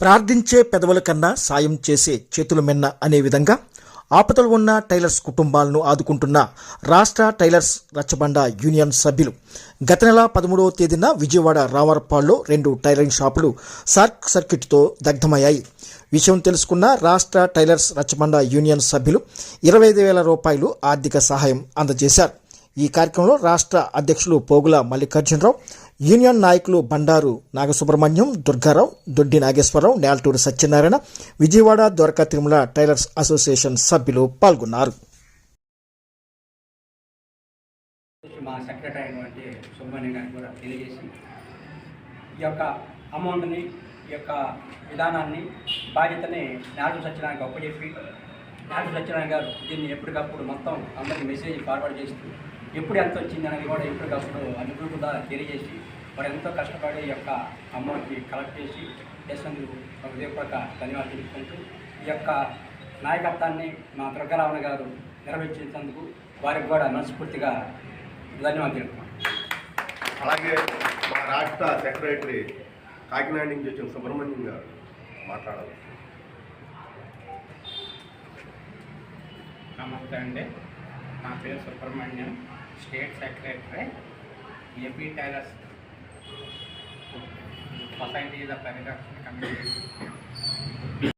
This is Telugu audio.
ప్రార్థించే పెదవుల కన్నా సాయం చేసే చేతుల మెన్న అనే విధంగా ఆపదలు ఉన్న టైలర్స్ కుటుంబాలను ఆదుకుంటున్న రాష్ట్ర టైలర్స్ రచ్చబండ యూనియన్ సభ్యులు గత నెల పదమూడవ తేదీన విజయవాడ రామరపాడులో రెండు టైలరింగ్ షాపులు సార్క్ సర్క్యూట్తో దగ్ధమయ్యాయి. విషయం తెలుసుకున్న రాష్ట్ర టైలర్స్ రచ్చబండ యూనియన్ సభ్యులు ఇరవై ఐదు వేల రూపాయలు ఆర్థిక సహాయం అందజేశారు. ఈ కార్యక్రమంలో రాష్ట్ర అధ్యక్షులు పోగుల మల్లికార్జునరావు యూనియన్ నాయకులు బండారు నాగసుబ్రహ్మణ్యం దుర్గారావు దొడ్డి నాగేశ్వరరావు నేల్టూరు సత్యనారాయణ విజయవాడ ద్వారకా తిరుమల టైలర్స్ అసోసియేషన్ సభ్యులు పాల్గొన్నారు. మా సెక్రటరీ అయినటువంటి సుబ్రహ్మణ్యం గారికి కూడా తెలియజేసి ఈ యొక్క అమౌంట్ని ఈ యొక్క విధానాన్ని బాధ్యతని సత్యనారాయణ సత్యనారాయణ గారు దీన్ని ఎప్పటికప్పుడు మొత్తం అందరికి మెసేజ్ ఫార్వర్డ్ చేస్తూ ఎప్పుడు ఎంత వచ్చింది అనేది కూడా ఎప్పటికప్పుడు ద్వారా తెలియజేసి వారు ఎంతో కష్టపడి ఈ యొక్క అమౌంట్ని కలెక్ట్ చేసి ఒక హృదయపూర్వక ధన్యవాదాలు తెలుపుకుంటూ ఈ యొక్క నాయకత్వాన్ని మా దుర్గారావణ గారు నిర్వహించినందుకు వారికి కూడా మనస్ఫూర్తిగా ధన్యవాదాలు తెలుపుతున్నాను అలాగే మా రాష్ట్ర సెక్రటరీ కాకినాడ నుంచి వచ్చిన సుబ్రహ్మణ్యం గారు మాట్లాడాలి. నమస్తే అండి. నా పేరు Subrahmanyam state secretary AP tailors. Society పరిరక్షణ కమిటీ